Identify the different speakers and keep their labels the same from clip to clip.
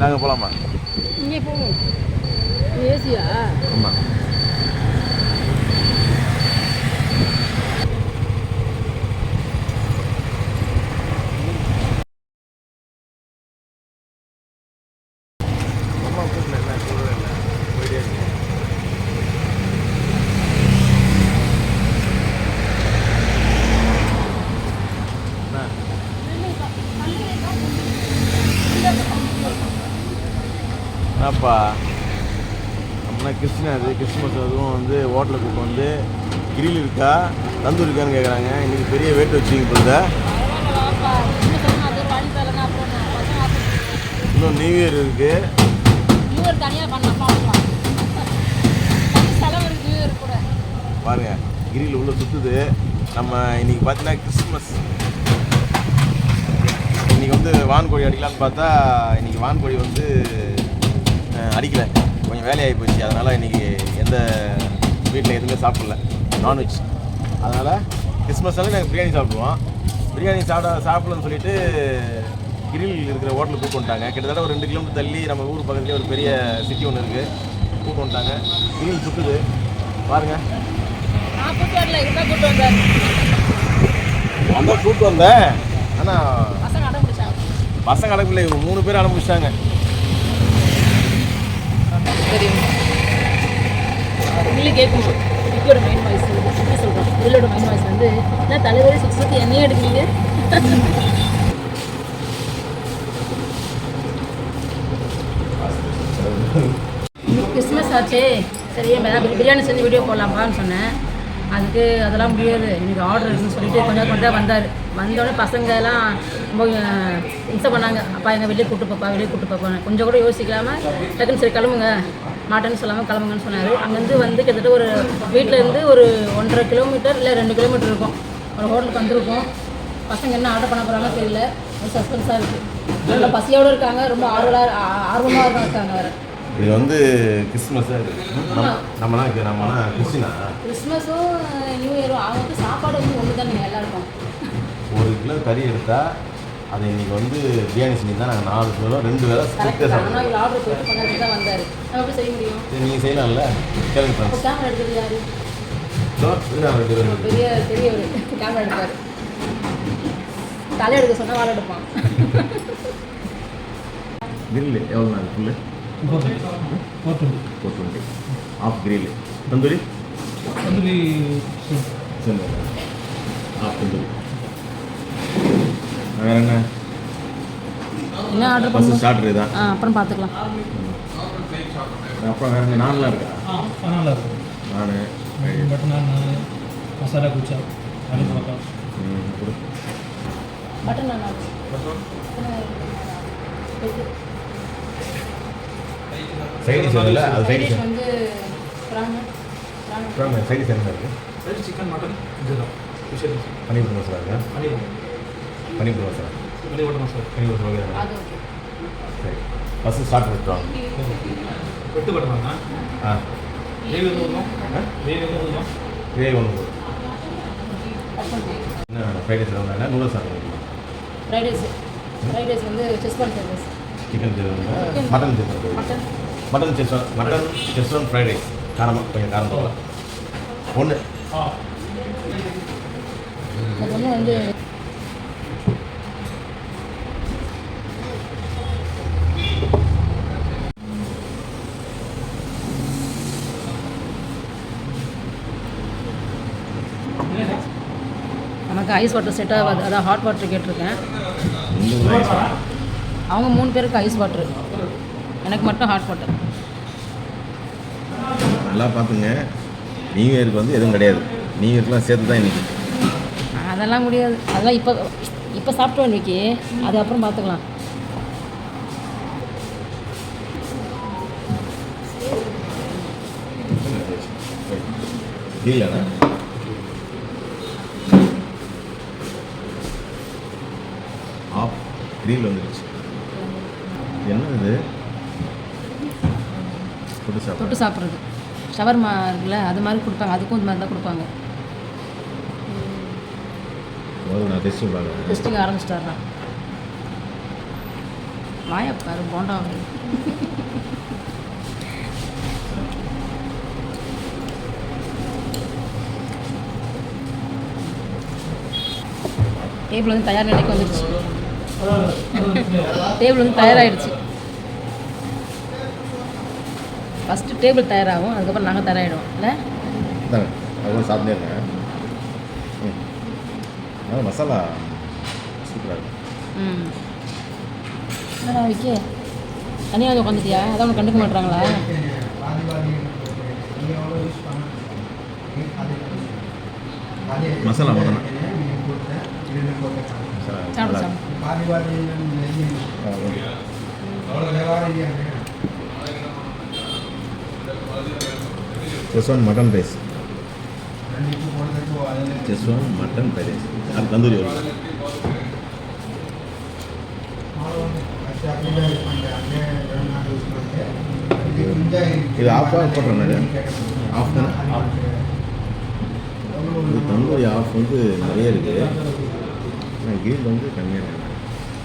Speaker 1: நாங்கள் போகலாமா
Speaker 2: இங்கே போவோம். ஏசியா?
Speaker 1: ஆமாம் கிறிஸ்மஸ் அதுவும் வந்து ஹோட்டலுக்கு கூப்பிட்டு வந்து கிரில் இருக்கா? தந்தூர் இருக்கான்னு கேட்குறாங்க இன்றைக்கி பெரிய வெயிட் வச்சுங்க போல இன்னும் நியூ இயர் இருக்குது
Speaker 2: பாருங்கள்
Speaker 1: பாருங்க கிரில் உள்ளே சுற்றுது நம்ம இன்னைக்கு பார்த்தீங்கன்னா கிறிஸ்மஸ் இன்னைக்கு வந்து வான்கோழி அடிக்கலாம்னு பார்த்தா இன்னைக்கு வான்கோழி வந்து அடிக்கலை. கொஞ்சம் வேலையாகி போச்சு. அதனால் இன்னைக்கு எந்த வீட்டில் எதுவுமே சாப்பிடல. நான்வெஜ் அதனால் கிறிஸ்மஸ்னால நாங்கள் பிரியாணி சாப்பிடுவோம். பிரியாணி சாப்பிட சாப்பிடலன்னு சொல்லிட்டு கிரில் இருக்கிற ஹோட்டலுக்கு கூப்பிட்டு வந்துட்டாங்க கிட்டத்தட்ட ஒரு ரெண்டு கிலோமீட்டர் தள்ளி நம்ம ஊர் பக்கத்துலேயே ஒரு பெரிய சிட்டி ஒன்று இருக்குது கூப்பிட்டு வந்துட்டாங்க கிரில் சுற்றுது பாருங்கள்
Speaker 2: நான்
Speaker 1: கூப்பிட்டு வந்தேன் ஆனால்
Speaker 2: பசங்க அடம்
Speaker 1: மூணு பேர் அனுப்பிச்சிட்டாங்க
Speaker 2: இல்லை கேட்கணும். விக்கியோட மைண்ட் வாய்ஸ் எப்படி சொல்கிறோம் உள்ளோட மைண்ட் வாய்ஸ் வந்து என்ன தலைவரே சிக்ஸ் என்னையே எடுக்கீங்க கிறிஸ்மஸ் ஆச்சே. சரி ஏதாவது பிரியாணி செஞ்சு வீடியோ போடலாமான்னு சொன்னேன். அதுக்கு அதெல்லாம் முடியாது. எனக்கு ஆர்டர் இருக்குன்னு சொல்லிட்டு கொஞ்சம் கொஞ்சம் வந்தார். வந்தோடனே பசங்க எல்லாம் ரொம்ப இன்சை பண்ணாங்க. அப்பா எங்கள் வெளியே கூட்டு பாப்பா வெளியே கூட்டு பார்ப்பாங்க கொஞ்சம் கூட யோசிக்கலாமல் டக்குன்னு சரி கிளம்புங்க. மாட்டேன்னு சொல்லாமல் கிளம்புங்கன்னு சொன்னார். அங்கேருந்து வந்து கிட்டத்தட்ட ஒரு வீட்டில் இருந்து ஒரு ஒன்றரை கிலோமீட்டர் இல்லை ரெண்டு கிலோமீட்டர் இருக்கும். ஒரு ஹோட்டலுக்கு வந்திருக்கோம் பசங்க என்ன ஆர்டர் பண்ண போகிறாங்க தெரியல. ஒரு சஸ்பென்ஸாக இருக்குது நல்லா பசியோடு இருக்காங்க. ரொம்ப ஆர்வலாக ஆர்வமாக இருக்காங்க வேறு.
Speaker 1: இது வந்து கிறிஸ்மஸாக இருக்குது நம்ம நம்மலாம் இது நம்மலாம் கிறிஸ்டினா?
Speaker 2: கிறிஸ்மஸும் நியூ இயரும். அவங்க சாப்பாடு வந்து ஒன்று தானே எல்லாருக்கும்.
Speaker 1: ஒரு கிலோ கறி எடுத்தால் அதை இன்னைக்கு வந்து பிரியாணி செஞ்சு தான் நாங்கள் நாலு கிலோ ரெண்டு வேலை
Speaker 2: ஆனால்
Speaker 1: சாப்பிடுவோம்.
Speaker 2: ஆர்டர் போயிட்டு பண்ணி தான் வந்தார். நம்ம எப்படி செய்ய முடியும்?
Speaker 1: நீங்கள் செய்யலாம்ல?
Speaker 2: அப்போ
Speaker 1: ஃப்ரெண்ட்ஸ்
Speaker 2: கேமரா எடுக்கிறது யாரு? பெரிய பெரிய கேமரா எடுப்பார். தலை எடுக்க சொன்னால் வாழை எடுப்பான்.
Speaker 1: கிரில் எவ்வளோ நாள்? Full
Speaker 3: four twenty
Speaker 1: four twenty half grill tandoori
Speaker 3: tandoori
Speaker 1: சரி ஆஃப் தந்தூரி வேறு என்ன
Speaker 2: என்ன ஆர்டர் பண்ணுவோம்
Speaker 1: ஸ்டார்டர் தான்
Speaker 2: ஆ அப்புறம் பார்த்துக்கலாம்
Speaker 1: அப்புறம் வேறு என்ன நான்லாம் இருக்கா
Speaker 3: ஆ நல்லா இருக்கும்
Speaker 1: நான்
Speaker 3: பட் நான் மசாலா குச்சா அது பழக்கம்
Speaker 1: கொடு
Speaker 2: பட்டன் நான்
Speaker 1: சைடிஷ் இல்லை அது சைடிஷ்
Speaker 2: வந்து பிரான்
Speaker 1: சைடிஷ் என்ன இருக்குது
Speaker 3: சிக்கன் மட்டன் இதுதான். ஸ்பெஷல்
Speaker 1: பனீர் மசாலா இருக்கா?
Speaker 3: பன்னீர்
Speaker 1: பனீர் மசாலா
Speaker 3: பன்னீர் மசாலா
Speaker 1: பனீர் மசாலா ஓகே
Speaker 2: அது ஓகே
Speaker 1: சரி. ஃபஸ்ட்டு ஸ்டார்ட் பண்ணிட்டுருவாங்க
Speaker 3: வெட்டு தான்
Speaker 1: ஆ.
Speaker 3: கிரேவி வருவோம் கிரேவி வருவோம்
Speaker 1: கிரேவி ஒன்று என்ன ஃப்ரைட் ரைஸ் வேணும் நூடுல்ஸ் சாப்பிடுங்க
Speaker 2: ஃப்ரைட் ரைஸ் ஃப்ரைட் ரைஸ் வந்து பண்ண fried rice
Speaker 1: chicken mutton
Speaker 2: mutton
Speaker 1: mutton chess mutton செஸ் ஒன் ஃப்ரைட் ரைஸ் காரமாக கொஞ்சம் காரம் போகல ஒன்று
Speaker 2: வந்து நமக்கு ஐஸ் வாட்டர் செட் ஆகாது அதான் ஹாட் வாட்டர் கேட்டிருக்கேன். அவங்க மூணு பேருக்கு ஐஸ் வாட்டர் எனக்கு மட்டும் ஹாட் வாட்டர்
Speaker 1: நல்லா பார்த்துங்க நியூ இயருக்கு வந்து எதுவும் கிடையாது. நியூ இயர்க்குலாம் சேர்த்து தான் இன்றைக்கி
Speaker 2: அதெல்லாம் முடியாது. அதெல்லாம் இப்போ இப்போ சாப்பிட்டோம் இன்னைக்கு. அது அப்புறம் பார்த்துக்கலாம்.
Speaker 1: இல்லைண்ணா. ஆஃப் க்ரீல் வந்துருச்சு. என்ன இது? ஃபுட்டு சாப்பிட்டு
Speaker 2: தொட்டு சாப்பிட்றது. ஷவர்மா இருக்குல்ல அது மாதிரி கொடுப்பாங்க. அதுக்கும் இது மாதிரி தான் கொடுப்பாங்க.
Speaker 1: டெஸ்டிங்
Speaker 2: ஆரம்பிச்சிட்டாருனா வாய பாரு போண்டா டேபிள் வந்து தயார் நிலைக்கு வந்துடுச்சு டேபிள் வந்து தயாராகிடுச்சு ஃபஸ்ட்டு டேபிள் தயாராகும் அதுக்கப்புறம் நாங்கள் தயாராகிடுவோம் இல்லை?
Speaker 1: அதுவும் சாப்பிட்டே இருக்கேன் மசாலா சூப்பராக இருக்கும்
Speaker 2: ம். என்னடா விக்கி? தனியாக வந்து உட்காந்துட்டியா? அதான் உனக்கு கண்டுக்க மாட்றாங்களா?
Speaker 1: மசாலா மட்டனா
Speaker 2: சாப்பிடு சாப்பிடு.
Speaker 1: Schezwan mutton rice Schezwan mutton fried rice அது தந்தூரி வரும் இது ஆஃபாக போட்டுறேன் ஆஃப் தானே? இது தந்தூரி ஆஃப் வந்து நிறைய இருக்குது ஆனால் கீல் வந்து கம்மியாக இருக்கு.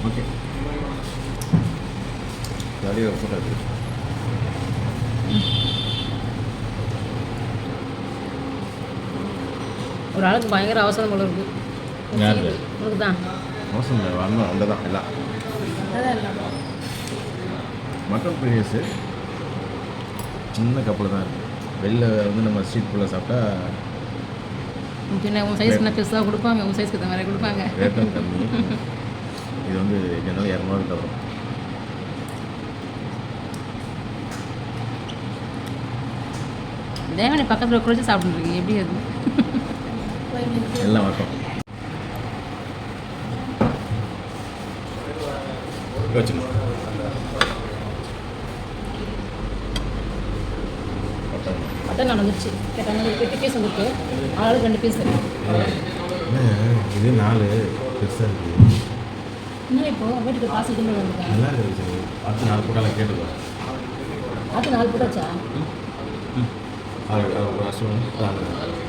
Speaker 1: ஓகே நிறைய ஃபோட்டோ இருக்குது
Speaker 2: ஒரு ஆளுக்கு பயங்கர அவசரம் போல இருக்கு? உனக்கு தான்
Speaker 1: மோசம் இல்லை வரணும் அந்த தான் எல்லாம் மட்டன் ப்ரைஸு சின்ன கப்பில் தான். இருக்குது வெளில வந்து நம்ம ஸ்ட்ரீட் ஃபுல்லாக சாப்பிட்டா
Speaker 2: பின்ன உன் சைஸ்க்கு நான் பெருசாக கொடுப்பாங்க? உன் சைஸ்க்கு தான் வேறு கொடுப்பாங்க.
Speaker 1: ரேட்டும் கம்மி. இது வந்து என்னால் இரநூறு தரும்
Speaker 2: தேவனை பக்கத்தில் குறைச்சி சாப்பிட்டுருக்கீங்க எப்படி அது?
Speaker 1: எல்லாம் வட்டம்
Speaker 2: மட்டன் நான் வந்துருச்சு கேட்டாங்க எட்டு பீஸ் வந்துருக்கு. ஆளுக்கு ரெண்டு பீஸ்
Speaker 1: இது நாலு பெருசாக இருக்குது
Speaker 2: இன்னும் இப்போ? வீட்டுக்கு காசு கொண்டு வந்துருக்காங்க
Speaker 1: நல்லா இருக்குது அடுத்து நாலு போட்டாலும் கேட்டுக்கோ.
Speaker 2: அது நாலு போட்டாச்சா?
Speaker 1: அது அது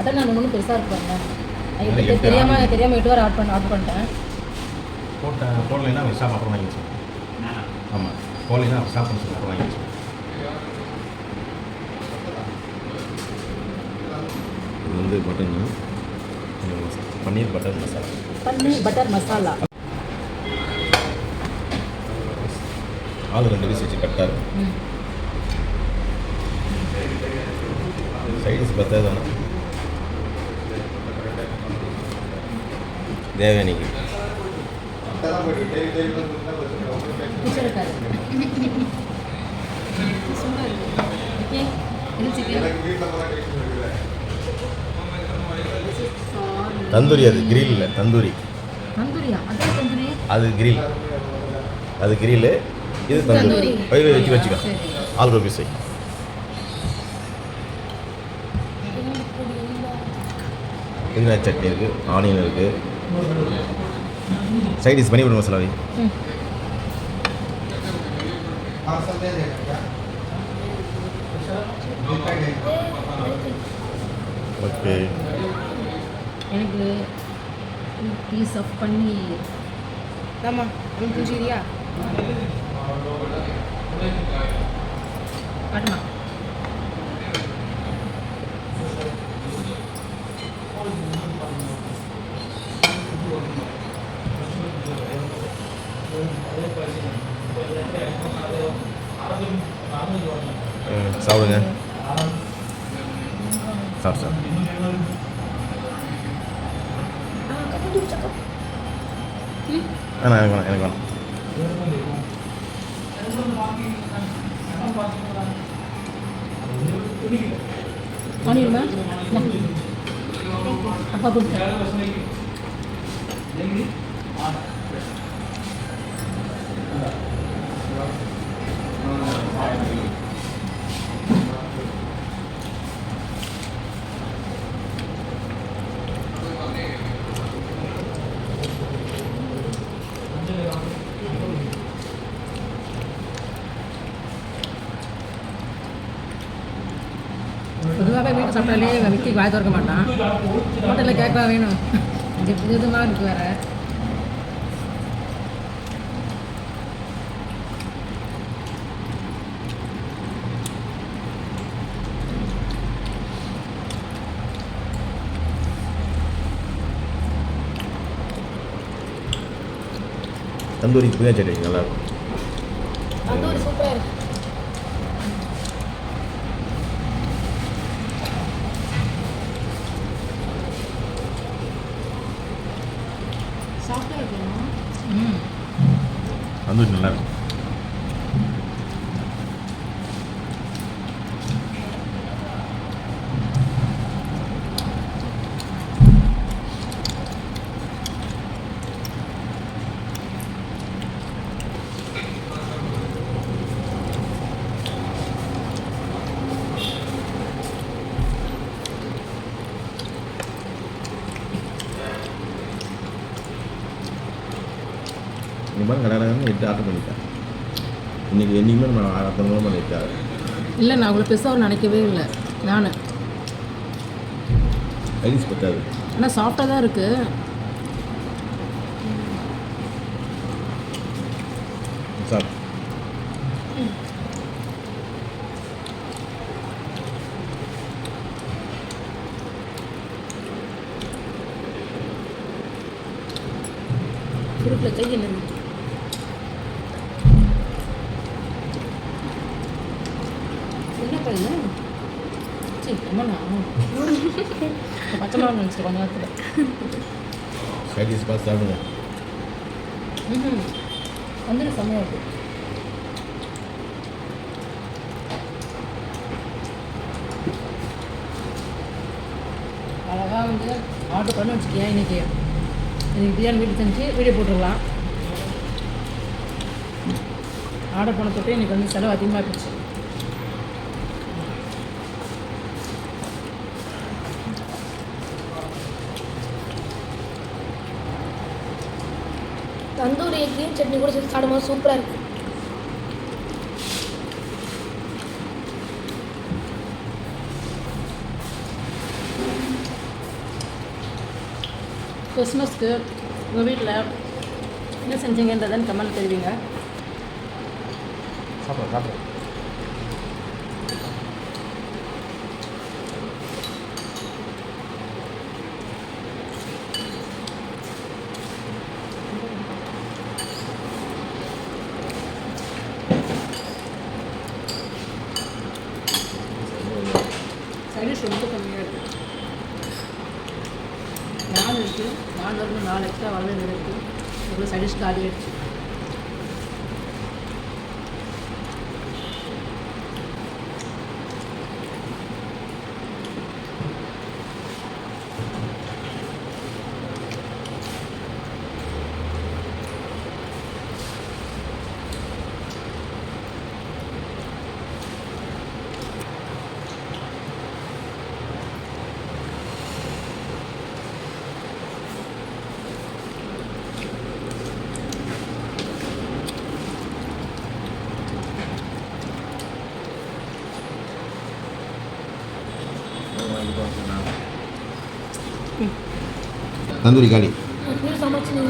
Speaker 2: மட்டன் நான் ஒன்றும் பெருசாக இருப்பாங்க
Speaker 1: எட்டு
Speaker 2: தெரியாமல். தெரியாமல் எட்டு வாரம் ஆட் பண்ண ஆட் பண்ணிட்டேன்.
Speaker 1: போட்ட போடலைன்னா அவங்க ஸ்டாப் அப்புறம் வாங்கி வச்சு ஆமாம் போடலைன்னா அவங்க ஸ்டாப் பண்ண அப்புறம் வாங்கி வச்சு இது வந்து பட்டன் பன்னீர் பட்டர் மசாலா.
Speaker 2: பன்னீர் பட்டர் மசாலா.
Speaker 1: ஆள் ரெண்டு பீஸ் வச்சு கரெக்டாக இருக்கும் சைடிஸ் பத்தாது தானே தேவயானிக்கு தந்தூரி அது கிரில் இல்லை தந்தூரி. அது கிரில் அது கிரில் இது தந்தூரி. வை வச்சு வச்சுக்கோ. ஆல் ருபீஸ் புதினா சட்னி இருக்குது ஆனியன் இருக்குது side dish paneer butter masala வை
Speaker 2: ம்
Speaker 1: ஓகே
Speaker 2: எனக்கு பீஸ் ஆஃப் பன்னீர் ஆமா அவன் புரிஞ்சுக்கிறியா காட்டுமா
Speaker 1: சாப்பிடுங்க சாப்பிடு சாப்பிடு வேணாம் எனக்கு வேணாம் எனக்கு வேணாம்
Speaker 2: பண்ணிடுமா அப்பா கொடுத்தேன் பொதுவாகவே வீட்டு சாப்பிட்டாலே விக்கி வாய் திறக்க மாட்டான் ஹோட்டலில் கேட்பா வேணும் எப்படி விதமாக இருக்கு வேறு
Speaker 1: தந்தூரி புதினா சட்னி நல்லாயிருக்கும்
Speaker 2: தந்தூரி
Speaker 1: தந்தூரி நல்லாயிருக்கும் மாதிரி கடை எட்டு ஆர்டர் பண்ணிட்டேன் இன்றைக்கி என்றைக்குமே நம்ம அத்தனை மூலம் பண்ணியிருக்காரு
Speaker 2: இல்லை நான் அவ்வளோ பெருசாக நினைக்கவே இல்லை நான்
Speaker 1: ஐடிஸ் பத்தாது
Speaker 2: ஆனால் சாஃப்டாக தான் இருக்குது
Speaker 1: சார்
Speaker 2: குறுக்கில் கை என்னது என்ன பண்ணு சரி அம்மா பச்சை கொஞ்ச நேரத்தில்
Speaker 1: ஐடிஸ் பார்த்து சாப்பிடுங்க
Speaker 2: ம் வந்துட்டு செம்மையாக இருக்குது அழகாக வந்து ஆர்டர் பண்ணி வச்சுக்கேன் இன்னைக்கு இன்னைக்கு பிரியாணி வீட்டுக்கு செஞ்சு வீடியோ போட்டுடலாம் ஆர்டர் பண்ண தொட்டு இன்னைக்கு வந்து செலவு அதிகமாக போச்சு
Speaker 4: தந்தூரி க்ரீன் சட்னி கூட சேர்த்து சாப்பிடும்போது சூப்பராக இருக்கு.
Speaker 2: கிறிஸ்மஸ்க்கு உங்கள் வீட்டில் என்ன செஞ்சீங்கன்றதுன்னு கமெண்ட் தெரிவிங்க.
Speaker 5: சாப்பிட சாப்பிட
Speaker 2: சைடிஷ் ரொம்ப கம்மியாக இருக்குது நாலு இருக்குது நாலு வந்து நாலு எக்ஸ்ட்ரா வளர்ந்து இருக்குது இவ்வளோ சைடிஷ் காலி ஆயிடுச்சு
Speaker 1: தந்தூரி காலி
Speaker 4: நீ சமைச்சு நீ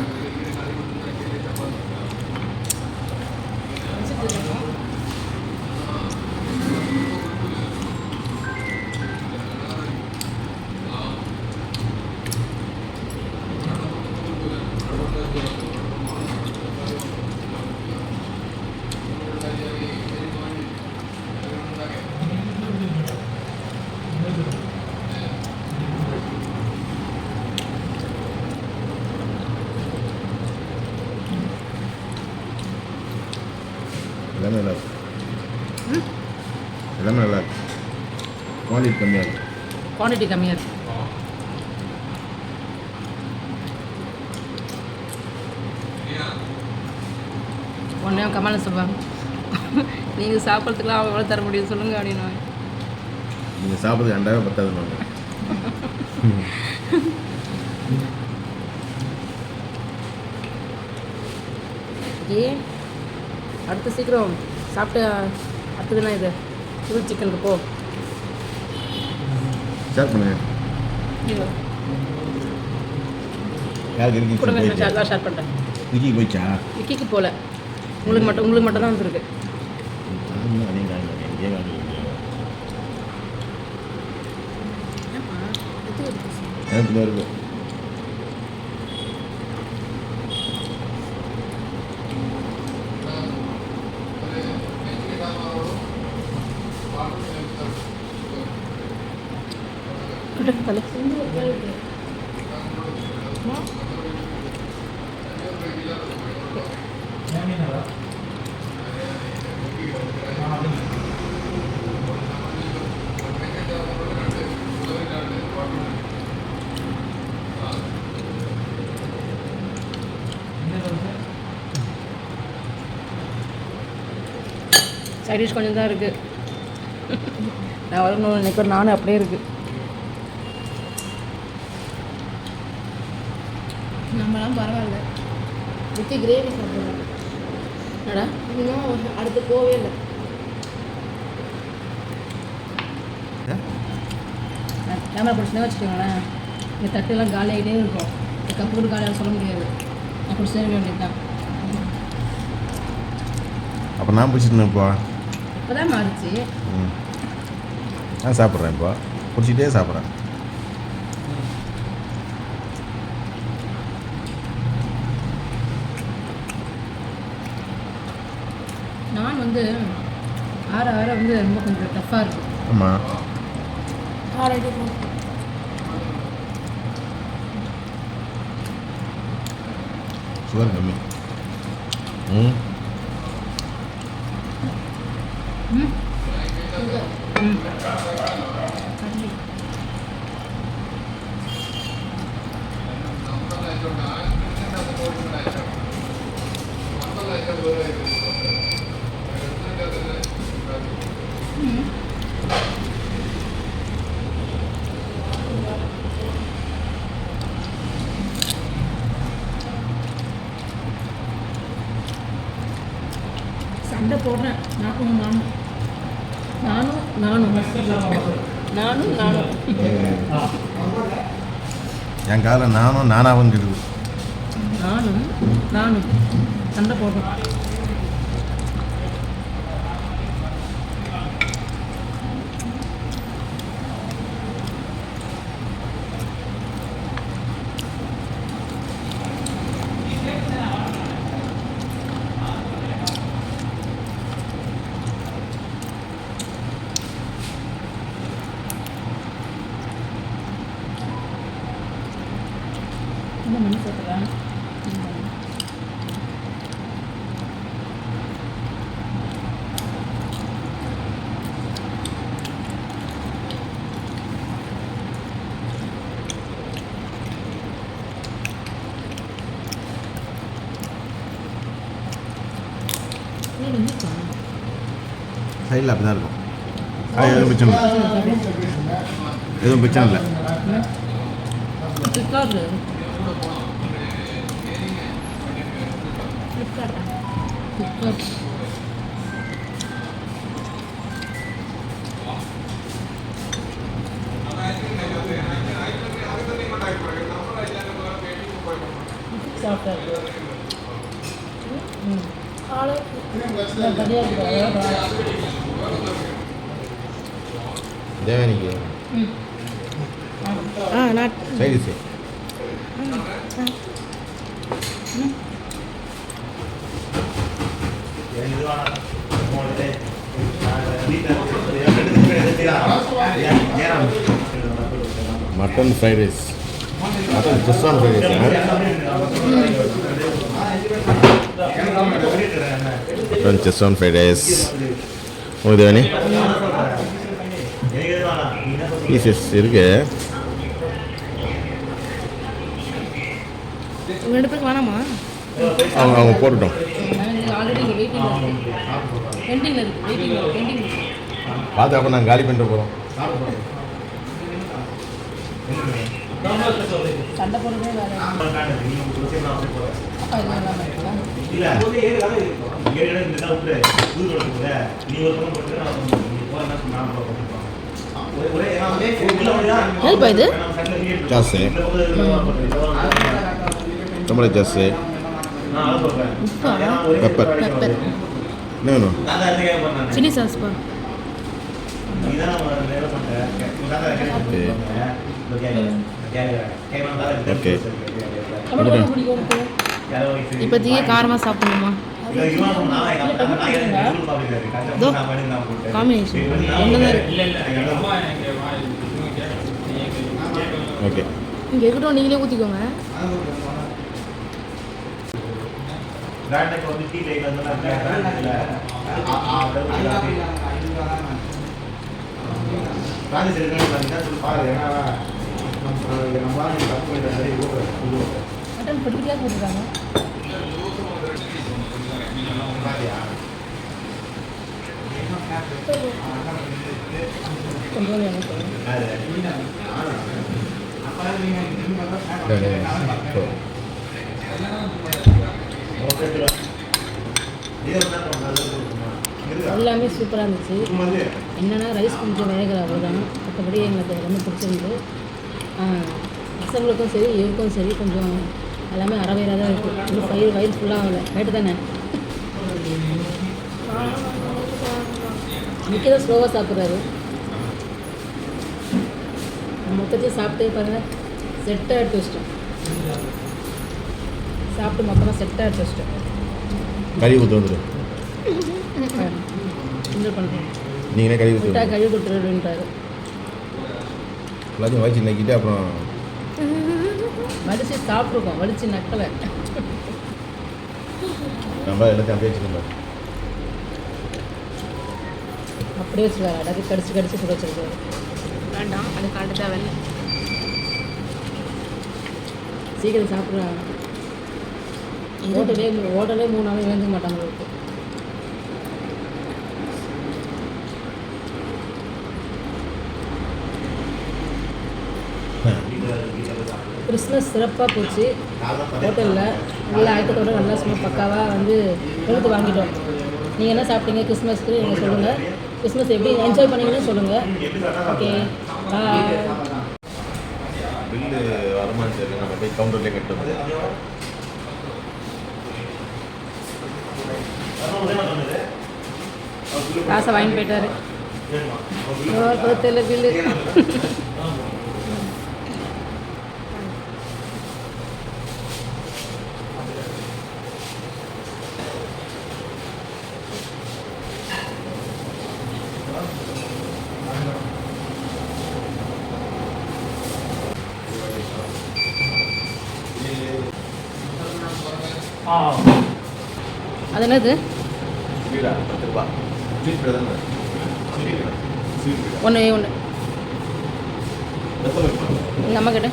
Speaker 1: எல்லாமே நல்லா இருக்கும் எல்லாமே நல்லா இருக்கும் குவாலிட்டி கம்மியாக இருக்கும்
Speaker 2: குவான்டிட்டி கம்மியாக இருக்குது ஒன்றே கமெண்ட் சொல்லுவாங்க நீங்கள் சாப்பிட்றதுக்குலாம் எவ்வளோ தர முடியும் சொல்லுங்கள் அப்படின்னு
Speaker 1: நீங்கள் சாப்பிட்றது ரெண்டாயிரம் பத்தாது நாங்கள்
Speaker 2: ஏ அடுத்து சீக்கிரம் சாப்பிட்டு அடுத்ததுனா இது சிவில் சிக்கனுக்கு போ.
Speaker 1: ஷேர் பண்ணுங்க யாருக்கு இருக்கு
Speaker 2: ஷேர் பண்ணுறேன்
Speaker 1: விக்கி போயிடுச்சா
Speaker 2: விக்கிக்கு போகல உங்களுக்கு மட்டும் உங்களுக்கு மட்டும் தான் வந்திருக்கு.
Speaker 1: எனக்கு தான் இருக்கும்
Speaker 2: சைட் டிஷ் கொஞ்சம் தான் இருக்குது நான் வரணும் நினைக்கிறேன். நானும் அப்படியே இருக்குது
Speaker 5: நம்மலாம் பரவாயில்ல. வித்து கிரேவி சாப்பிடுவோம்
Speaker 2: என்னடா?
Speaker 5: இன்னும் அடுத்து போவே இல்லை.
Speaker 2: கேமரா பிடிச்சினே வச்சுக்கோங்களேன். இந்த தட்டுலாம் காலி ஆகிட்டே இருக்கும். இந்த கூட காலியாக சொல்ல முடியாது. அப்படி சேர வேண்டியது தான்
Speaker 1: அப்போ நான் பிடிச்சிட்டு இப்போ
Speaker 2: தான் மாறிச்சு
Speaker 1: நான் சாப்பிட்றேன் இப்போ. பிடிச்சிட்டே சாப்பிட்றேன்.
Speaker 2: நான் வந்து ஆற ஆற வந்து ரொம்ப கொஞ்சம் டஃப்பாக இருக்கும்.
Speaker 1: ஆமாம் சுகர் கம்மி. ம்
Speaker 2: ம் சண்டை போடுறேன் நானும் நானும் நானும் நானும் நானும் நானும்
Speaker 1: என் காலம் நானும் நானாவும் இருக்குது
Speaker 2: நானும் நானும். சண்டை போடுறேன் என்ன மணி சேர்த்துறேன்
Speaker 1: சைடில் அப்படி தான் இருக்கும். அது எதுவும் பிரச்சனை இல்லை. எதுவும் பிரச்சனை இல்லை.
Speaker 2: ஃப்ளிப்கார்ட்டில் சாப்பிட்டா ம்
Speaker 5: ஆளு
Speaker 1: தேவனிக்கு
Speaker 2: ம்
Speaker 5: ஆ நான்
Speaker 1: side dish mutton fried rice mutton Schezwan fried rice mutton Schezwan fried rice ஓ தேவனி பீசஸ் இருக்கு.
Speaker 5: ரெண்டு பேருக்கு வேணாமா?
Speaker 1: அவங்க அவங்க போட்டுட்டோம். பார்த்து அப்போ நாங்கள் காலி பண்ணிட்டு போகிறோம்
Speaker 2: சண்டை போடுறதே வேறு. ஹெல்ப் இது
Speaker 1: ஜாஸு நம்மளே
Speaker 5: ஜாஸ்
Speaker 1: பெப்பர்
Speaker 5: பெப்பர்
Speaker 1: என்ன வேணும்
Speaker 5: சில்லி சாஸ்ப்பா
Speaker 1: ஓகே
Speaker 5: இப்போதைக்கு காரமாக சாப்பிடணுமா? காம்பினேஷன்
Speaker 1: ஓகே
Speaker 5: இங்கே இருக்கட்டும் நீங்களே ஊற்றிக்கோங்க
Speaker 1: லைன் வந்து பிராண்டு சரி சொல்லி பாருங்க ஏன்னா நம்ம தப்பு பண்ணிட்டு சரி
Speaker 2: மட்டன் பொடிக்கிட்டே போட்டுருக்காங்க கொஞ்சம் எனக்கு எல்லாமே சூப்பராக இருந்துச்சு. என்னென்னா ரைஸ் கொஞ்சம் வேகலை அவ்வளோதான் மற்றபடி எங்களுக்கு ரொம்ப பிடிச்சிருந்து பசங்களுக்கும் சரி இவருக்கும் சரி கொஞ்சம் எல்லாமே அறவையாக தான் இருக்குது இன்னும் பயிர் வயிறு ஃபுல்லாக ஆகலை. கேட்டு தானே? தான் ஸ்லோவாக சாப்பிட்றாரு. மொத்தத்தையும் சாப்பிட்டே பாருங்கள் செட்டாக எடுத்து வச்சிட்டோம் சாப்பிட்டு மொத்தமாக செட்டாக எடுத்து வச்சிட்டோம்
Speaker 1: கறி ஊற்று வந்துடும்
Speaker 2: கிண்டல் பண்ணுறோம்
Speaker 1: நீங்களே
Speaker 2: விட்டா
Speaker 1: ஊற்று
Speaker 2: கழுவி கொடுத்துருன்ட்டாரு
Speaker 1: எல்லாத்தையும் வயிற்று நக்கிட்டு அப்புறம்
Speaker 2: வலிச்சு சாப்பிட்ருக்கோம் வலிச்சு நக்கலை.
Speaker 1: நம்ம எல்லாத்தையும் அப்படியே வச்சுக்கணும்
Speaker 2: அப்படியே வச்சுருக்காரு அடக்கு கடிச்சு கடிச்சு சுட வச்சிருக்காரு
Speaker 5: வேண்டாம் அது காட்ட தேவையில்ல
Speaker 2: சீக்கிரம் சாப்பிட்றாங்க ஹோட்டலே ஹோட்டலே மூணு நாள் எழுந்துக்க மாட்டாங்க. கிறிஸ்மஸ் சிறப்பாக போச்சு. ஹோட்டலில் நல்லா ஆயத்தத்தோட நல்லா சும்மா பக்காவாக வந்து எழுத்து வாங்கிட்டோம். நீங்கள் என்ன சாப்பிட்டீங்க கிறிஸ்மஸ்க்கு? நீங்கள் சொல்லுங்கள் கிறிஸ்மஸ் எப்படி என்ஜாய் பண்ணீங்கன்னு சொல்லுங்கள் ஓகே
Speaker 1: பில்லு வருமானம் தெரியல. நம்ம போய் கவுண்டர்லேயே கட்டு வந்து
Speaker 2: காசை வாங்கி போயிட்டாரு. தெரியல பில்லு
Speaker 3: ஆ
Speaker 2: அது என்னது
Speaker 1: வீடா பத்து ரூபா ஸ்வீட் வீடு தானே ஸ்வீட் வீடா ஸ்வீட் வீடா
Speaker 2: ஒன்று ஒன்று அம்மா கிட்ட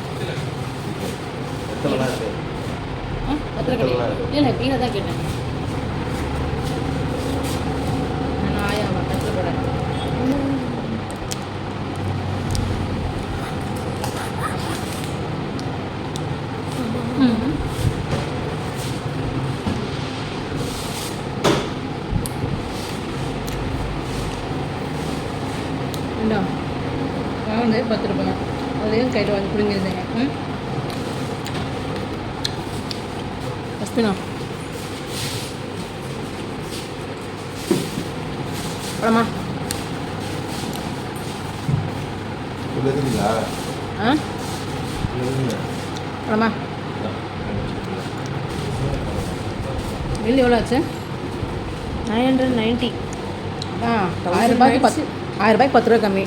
Speaker 2: இல்லை கீழே தான் கேட்டேன் நான் ஆயாவா கஷ்டப்படேன் இந்தா வாங்க பத்து ரூபாய் கையில் வாங்கி பிடிங்கிருந்தேங்க. ம்? அஸ்மினா படமா ஆ? படமா பில் எவ்வளோ ஆச்சு?
Speaker 5: நைன் ஹண்ட்ரட் நைன்ட்டி
Speaker 2: ஆ ஆயிரம் ரூபாய்க்கு பத்து ஆயிரம் ரூபாய்க்கு பத்து ரூபா கம்மி.